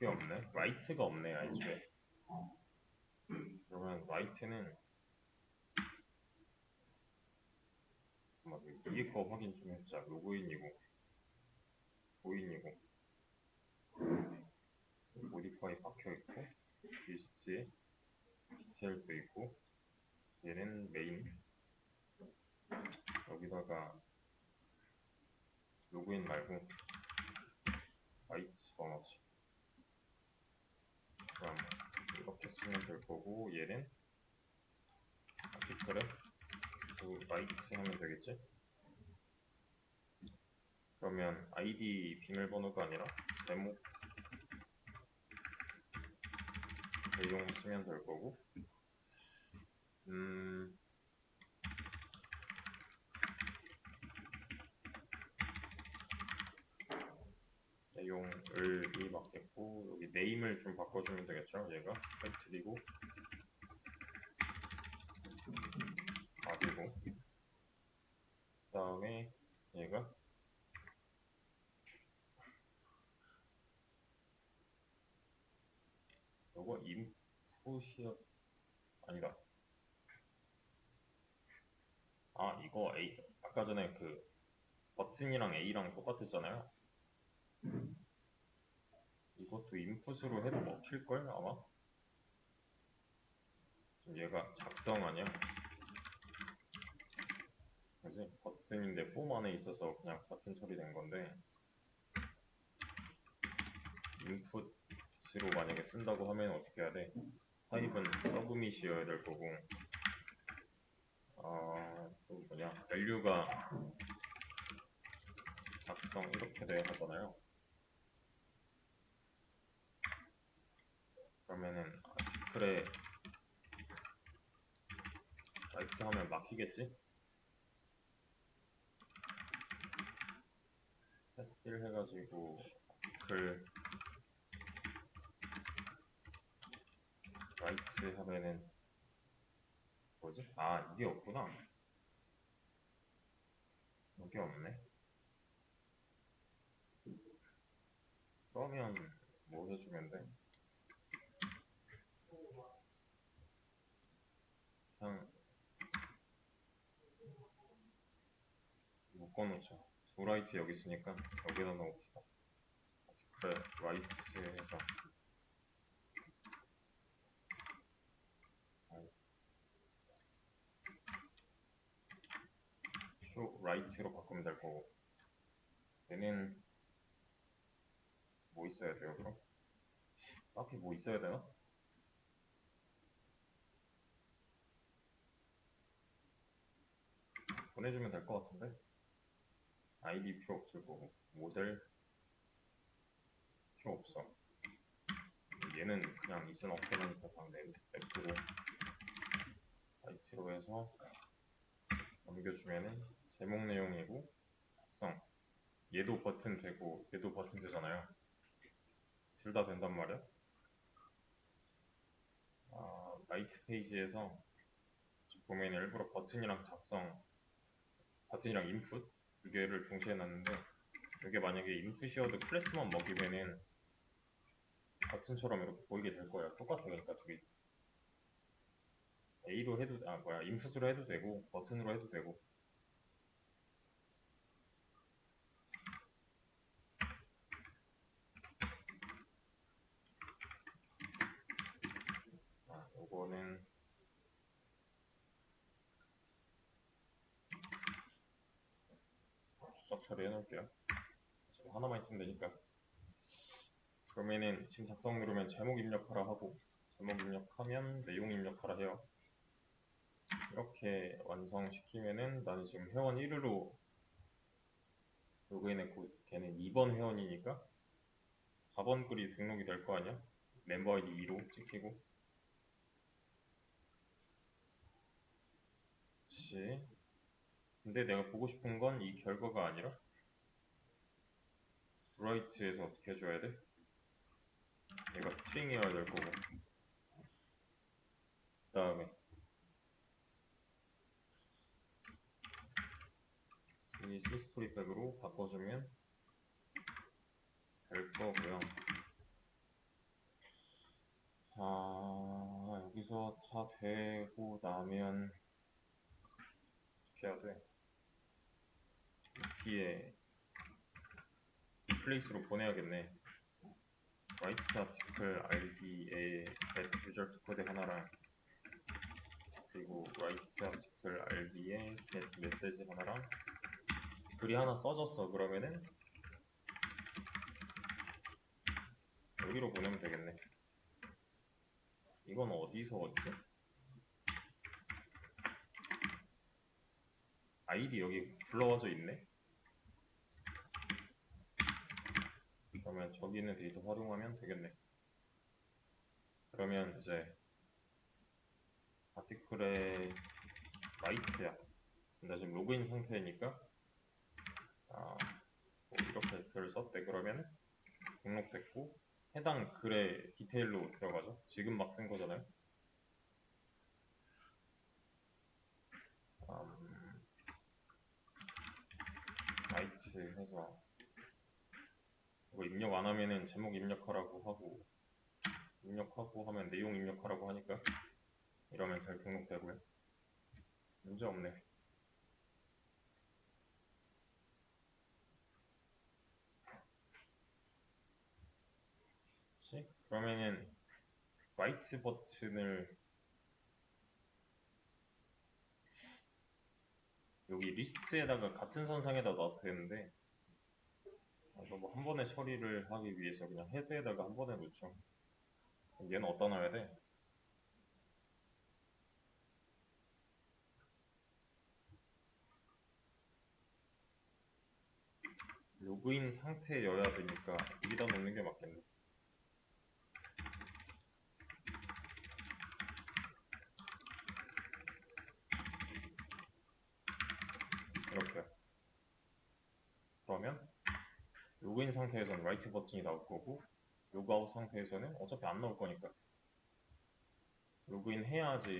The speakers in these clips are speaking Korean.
그게 없네. 라이트가 없네, 아이즈에. 그러면 라이트는 위에 거 확인 좀 해보자. 로그인이고, 조인이고, 모디파이 박혀있고, 리스트에 디테일도 있고, 얘는 메인. 여기다가 로그인 말고 라이트 번호지. 그럼 이렇게 쓰면 될 거고 얘는 아티클에 그 라이트 하면 되겠지? 그러면 아이디 비밀번호가 아니라 제목 내용 쓰면 될 거고 음 내용을 이 맞겠 네임을 좀 바꿔주면 되겠죠? 얘가? 타이틀이고. 아이고. 그 다음에 얘가? 요거 인풋이었 아니다. 아 이거 A 아까 전에 그 버튼이랑 A랑 똑같았잖아요 이것도 인풋으로 해도 먹힐걸 아마? 지금 얘가 작성 아니야? 그지? 버튼인데 폼 안에 있어서 그냥 버튼 처리된 건데 인풋으로 만약에 쓴다고 하면 어떻게 해야 돼? 타입은 서브밋이어야 될 거고 아또 뭐냐? 밸류가 작성 이렇게 돼야 하잖아요 그러면은 아티클에 라이트 하면 막히겠지? 테스트를 해가지고 아티클 라이트 하면은 뭐지? 아 이게 없구나 이게 없네 그러면 뭐 해주면 돼? 그냥 묶어놓자. 두 라이트 여기 있으니까 여기다 넣읍시다. 그래, 라이트 해서 쇼 라이트로 바꾸면 될 거고 얘는 뭐 있어야 돼요 그럼? 앞에 뭐 있어야 되나? 보내주면 될 것 같은데. 아이디 필요 없을 거고. 모델 필요 없어. 얘는 그냥 있으면 없애라니까 그냥 내- 냅두고 아이티로 해서 넘겨주면은 제목 내용이고 작성. 얘도 버튼 되고 얘도 버튼 되잖아요. 둘 다 된단 말이야? 아, 라이트 페이지에서 보면 일부러 버튼이랑 작성 버튼이랑 인풋 두 개를 동시에 놨는데 이게 만약에 인풋이어도 클래스만 먹이면은 버튼처럼 이렇게 보이게 될 거야. 똑같아 그러니까 두 개. A로 해도 아 뭐야 인풋으로 해도 되고 버튼으로 해도 되고. 아 요거는 수석 처리해 놓을게요. 지금 하나만 있으면 되니까. 그러면은 지금 작성 누르면 제목 입력하라 하고 제목 입력하면 내용 입력하라 해요. 이렇게 완성시키면은 나는 지금 회원 1위로 로그인했고 걔는 2번 회원이니까 4번 글이 등록이 될 거 아니야? 멤버 아이디 2로 찍히고 그치 근데 내가 보고 싶은 건 이 결과가 아니라 브라이트에서 어떻게 해줘야 돼? 얘가 스트링 해야 될 거고 그 다음에 이 스토리 백으로 바꿔주면 될 거고요 아 여기서 다 되고 나면 어떻게 해야 돼? 뒤에 플레이스로 보내야겠네. write article id에 get result 코드 하나랑 그리고 write article id에 get message 하나랑 글이 하나 써졌어. 그러면은 여기로 보내면 되겠네. 이건 어디서 얻지? 아이디 여기 불러와져 있네? 그러면 저기 있는 데이터 활용하면 되겠네. 그러면 이제 아티클의 라이트야. 나 지금 로그인 상태니까 아, 뭐 이렇게 글을 썼대. 그러면 등록됐고 해당 글의 디테일로 들어가죠. 지금 막 쓴 거잖아요. 음, 라이트 해서 이거 입력 안 하면은 제목 입력하라고 하고 입력하고 하면 내용 입력하라고 하니까 이러면 잘 등록되고요. 문제 없네. 그치? 그러면은 라이트 버튼을 여기 리스트에다가 같은 선상에다 놔도 되는데 아, 이거 뭐한 번에 처리를 하기 위해서 그냥 헤드에다가 한 번에 놓죠. 얘는 어디다 놔야 돼? 로그인 상태여야 되니까 여기다 놓는 게 맞겠네. 이렇게. 그러면 로그인 상태에서는 라이트 버튼이 나올 거고 로그아웃 상태에서는 어차피 안 나올 거니까 로그인 해야지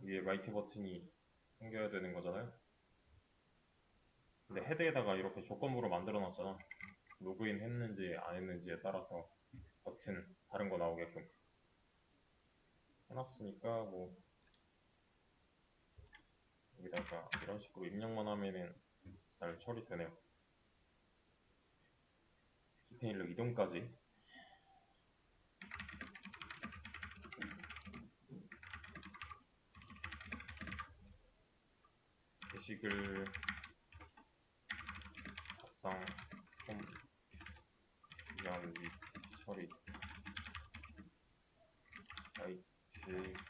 위에 라이트 버튼이 생겨야 되는 거잖아요. 근데 헤드에다가 이렇게 조건부로 만들어 놨잖아. 로그인 했는지 안 했는지에 따라서 버튼 다른 거 나오게끔 해놨으니까 뭐 여기다가 이런 식으로 입력만 하면은 잘 처리되네요. 디테일로 이동까지. 게시글 작성 폼 기간 및 처리. 라이트